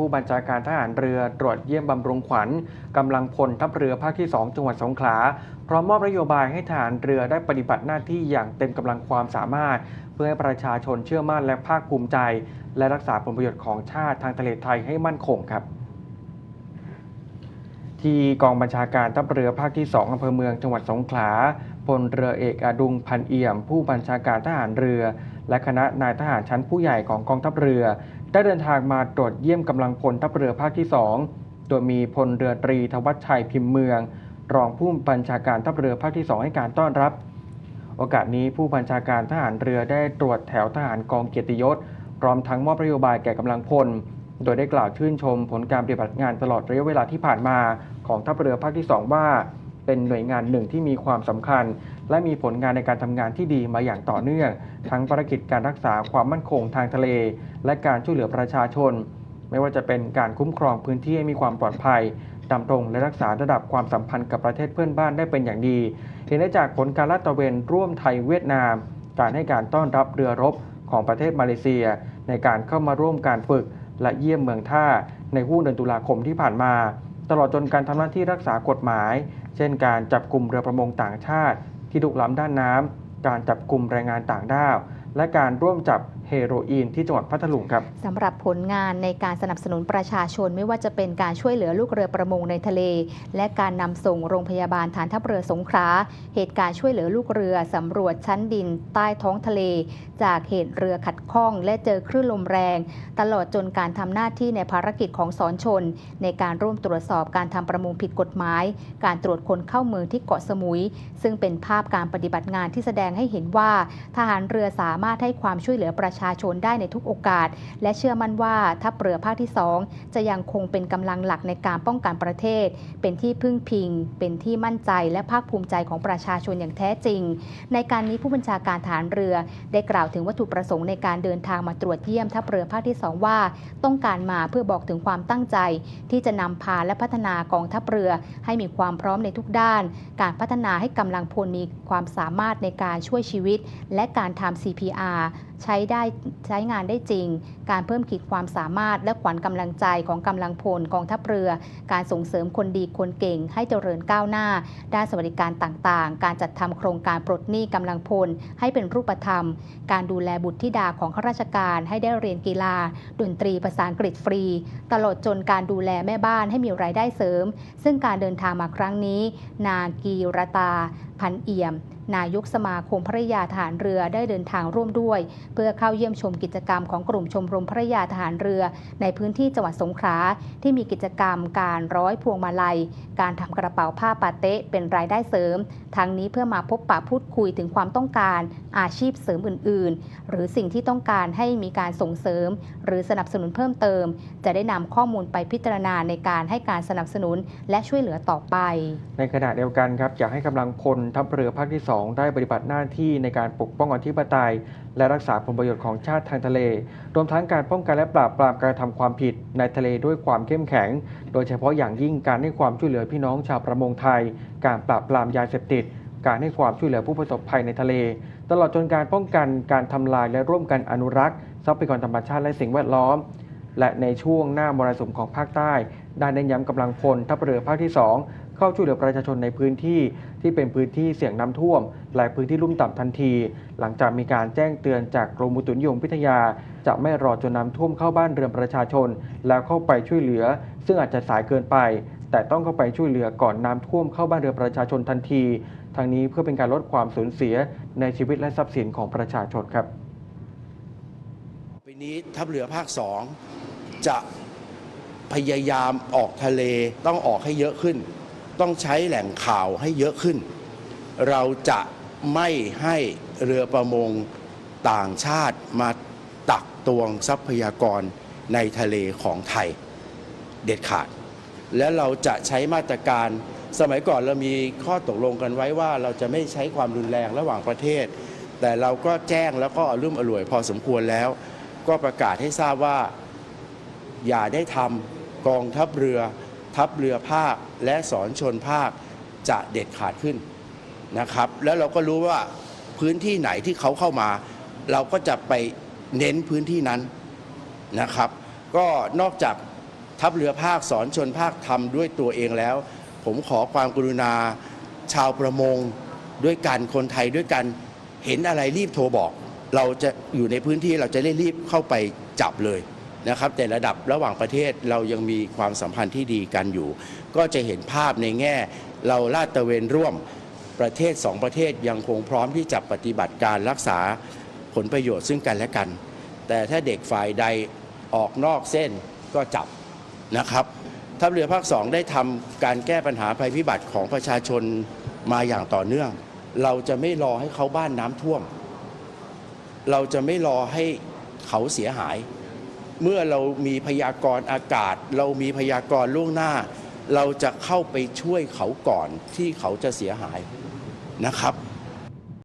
ผู้บัญชาการทหารเรือตรวจเยี่ยมบำรุงขวัญกำลังพลทัพเรือภาคที่ 2 จังหวัดสงขลาพร้อมมอบนโยบายให้ทหารเรือได้ปฏิบัติหน้าที่อย่างเต็มกำลังความสามารถ เพื่อให้ประชาชนเชื่อมั่นและภาคภูมิใจ และรักษาผลประโยชน์ของชาติทางทะเลไทยให้มั่นคงครับที่กองบัญชาการทัพเรือภาคที่ 2อำเภอเมืองจังหวัดสงขลาพลเรือเอกอดุงพันเอี่ยม ผู้บัญชาการทหารเรือ และคณะนายทหารชั้นผู้ใหญ่ของกองทัพเรือ ได้เดินทางมาตรวจเยี่ยมกำลังพลทัพเรือภาคที่ 2 โดยมีพลเรือตรีทวัชชัยพิมพ์เมือง รองผู้บัญชาการทัพเรือภาคที่ 2 ให้การต้อนรับ โอกาสนี้ผู้บัญชาการทหารเรือได้ตรวจแถวทหารกองเกียรติยศพร้อมทั้งมอบนโยบายแก่กำลังพล โดยได้กล่าวชื่นชมผลการปฏิบัติงานตลอดระยะเวลาที่ผ่านมาของทัพเรือภาคที่ 2 ว่า เป็นหน่วยงานหนึ่งที่มีความสำคัญ และมีผลงานในการทำงานที่ดีมาอย่างต่อเนื่อง ทั้งภารกิจการรักษาความมั่นคงทางทะเล และการช่วยเหลือประชาชน ไม่ว่าจะเป็นการคุ้มครองพื้นที่ให้มีความปลอดภัยดำรงและรักษาระดับความสัมพันธ์กับประเทศเพื่อนบ้านได้เป็นอย่างดี เห็นได้จากผลการลาดตระเวนร่วมไทยเวียดนาม การให้การต้อนรับเรือรบของประเทศมาเลเซีย ในการเข้ามาร่วมการฝึกและเยี่ยมเมืองท่าในห่วงเดือนตุลาคมที่ผ่านมา ตลอดจนการทำหน้าที่รักษากฎหมาย เช่นการจับกลุ่มเรือประมงต่างชาติ ที่ลุกล้ำด้านน้ำการจับกลุ่มแรงงานต่างด้าว และการร่วมจับ เฮโรอีนที่จังหวัดพัทลุงครับสำหรับผลงานในการสนับสนุนประชาชนไม่ว่าจะเป็นการช่วยเหลือลูกเรือประมงในทะเล และการนำส่งโรงพยาบาลฐานทัพเรือสงขลาเหตุการณ์ช่วยเหลือลูกเรือสำรวจชั้นดิน ใต้ท้องทะเล จากเหตุเรือขัดข้อง และเจอคลื่นลมแรง ตลอดจนการทำหน้าที่ในภารกิจของสอนชน ในการร่วมตรวจสอบการทำประมงผิดกฎหมาย การตรวจคนเข้าเมืองที่เกาะสมุย ซึ่งเป็นภาพการปฏิบัติงานที่แสดงให้เห็นว่าทหารเรือสามารถให้ความช่วยเหลือประชาชนได้ในทุกโอกาส และเชื่อมั่นว่าทัพเรือภาคที่ 2 จะยังคงเป็นกำลังหลักในการป้องกันประเทศ เป็นที่พึ่งพิง เป็นที่มั่นใจและภาคภูมิใจของประชาชนอย่างแท้จริง ในการนี้ผู้บัญชาการฐานเรือ ได้กล่าวถึงวัตถุประสงค์ในการเดินทางมาตรวจเยี่ยมทัพเรือภาคที่ 2 ว่า ต้องการมาเพื่อบอกถึงความตั้งใจ ที่จะนำพาและพัฒนากองทัพเรือ ให้มีความพร้อมในทุกด้าน การพัฒนาให้กำลังพลมีความสามารถในการช่วยชีวิต และการทำ CPR ใช้ได้ใช้งานได้จริง การเพิ่มขีดความสามารถและขวัญกำลังใจของกำลังพลกองทัพเรือ การส่งเสริมคนดีคนเก่งให้เจริญก้าวหน้า ด้านสวัสดิการต่างๆ การจัดทำโครงการปลดหนี้กำลังพลให้เป็นรูปธรรม การดูแลบุตรธิดาของข้าราชการให้ได้เรียนกีฬา ดนตรีภาษาอังกฤษฟรี ตลอดจนการดูแลแม่บ้านให้มีรายได้เสริม ซึ่งการเดินทางมาครั้งนี้ นางกีรตา พันเอี่ยม นายกสมาคมภริยาทหารเรือได้เดินทางร่วมด้วย เพื่อเข้าเยี่ยมชมกิจกรรมของกลุ่มชมรมภริยาทหารเรือ ในพื้นที่จังหวัดสงขลาที่มีกิจกรรมการร้อยพวงมาลัย การทำกระเป๋าผ้าปาเต๊ะเป็นรายได้เสริม ทั้งนี้เพื่อมาพบปะพูดคุยถึงความต้องการอาชีพเสริมอื่น ๆ หรือสิ่งที่ต้องการให้มีการส่งเสริม หรือสนับสนุนเพิ่มเติม จะได้นำข้อมูลไปพิจารณาในการให้การสนับสนุนและช่วยเหลือต่อไป ในขณะเดียวกันครับอยากให้กำลังพลทัพเรือภาคที่ 2ได้ปฏิบัติหน้าที่ในการปกป้องอธิปไตย และรักษาผลประโยชน์ของชาติทางทะเล รวมทั้งการป้องกันและปราบปรามการทำความผิดในทะเลด้วยความเข้มแข็ง โดยเฉพาะอย่างยิ่งการให้ความช่วยเหลือพี่น้องชาวประมงไทย การปราบปรามยาเสพติด การให้ความช่วยเหลือผู้ประสบภัยในทะเล ตลอดจนการป้องกันการทำลายและร่วมกันอนุรักษ์ทรัพยากรธรรมชาติและสิ่งแวดล้อม และในช่วงหน้ามรสุมของภาคใต้ได้เน้นย้ำกำลังพลทัพเรือภาคที่ 2 เข้าช่วยเหลือประชาชนในพื้นที่ที่เป็นพื้นที่เสี่ยงน้ำท่วม และพื้นที่ลุ่มต่ำทันที หลังจากมีการแจ้งเตือนจากกรมอุตุนิยมวิทยา จะไม่รอจนน้ำท่วมเข้าบ้านเรือนประชาชน แล้วเข้าไปช่วยเหลือ ซึ่งอาจจะสายเกินไป แต่ต้องเข้าไปช่วยเหลือก่อนน้ำท่วมเข้าบ้านเรือนประชาชนทันทีทางนี้เพื่อเป็นการลดความสูญเสียในชีวิตและทรัพย์สินของประชาชนครับปีนี้ทัพเรือภาคสองจะพยายามออกทะเลต้องออกให้เยอะขึ้น ต้องใช้แหล่งข่าวให้เยอะขึ้น เราจะไม่ให้เรือประมงต่างชาติมาตักตวงทรัพยากรในทะเลของไทยเด็ดขาด และเราจะใช้มาตรการสมัยก่อนเรามีข้อตกลงกันไว้ว่าเราจะไม่ใช้ความรุนแรงระหว่างประเทศ แต่เราก็แจ้งแล้วก็อรุ่มอร่วยพอสมควรแล้ว ก็ประกาศให้ทราบว่าอย่าได้ทำกองทัพเรือ ทัพเรือภาคและสอนชนภาคจะเด็ดขาดขึ้นนะครับ แล้วเราก็รู้ว่าพื้นที่ไหนที่เขาเข้ามา เราก็จะไปเน้นพื้นที่นั้นนะครับ ก็นอกจากทัพเรือภาคสอนชนภาคทำด้วยตัวเองแล้ว ผมขอความกรุณาชาวประมงด้วยกันคนไทยด้วยกันเห็นอะไรรีบโทรบอก เราจะอยู่ในพื้นที่เราจะได้รีบเข้าไปจับเลย นะครับแต่ระดับระหว่างประเทศเรายังมีความสัมพันธ์ที่ดีกันอยู่ ก็จะเห็นภาพในแง่ เราลาดตระเวนร่วมประเทศสองประเทศยังคงพร้อมที่จะปฏิบัติการรักษาผลประโยชน์ซึ่งกันและกัน แต่ถ้าเด็กฝ่ายใดออกนอกเส้นก็จับนะครับทัพเรือภาคสองได้ทำการแก้ปัญหาภัยพิบัติของประชาชนมาอย่างต่อเนื่อง เราจะไม่รอให้เขาบ้านน้ำท่วม เราจะไม่รอให้เขาเสียหาย เมื่อเรามีพยากรณ์อากาศ เรามีพยากรณ์ล่วงหน้า เราจะเข้าไปช่วยเขาก่อนที่เขาจะเสียหายนะครับ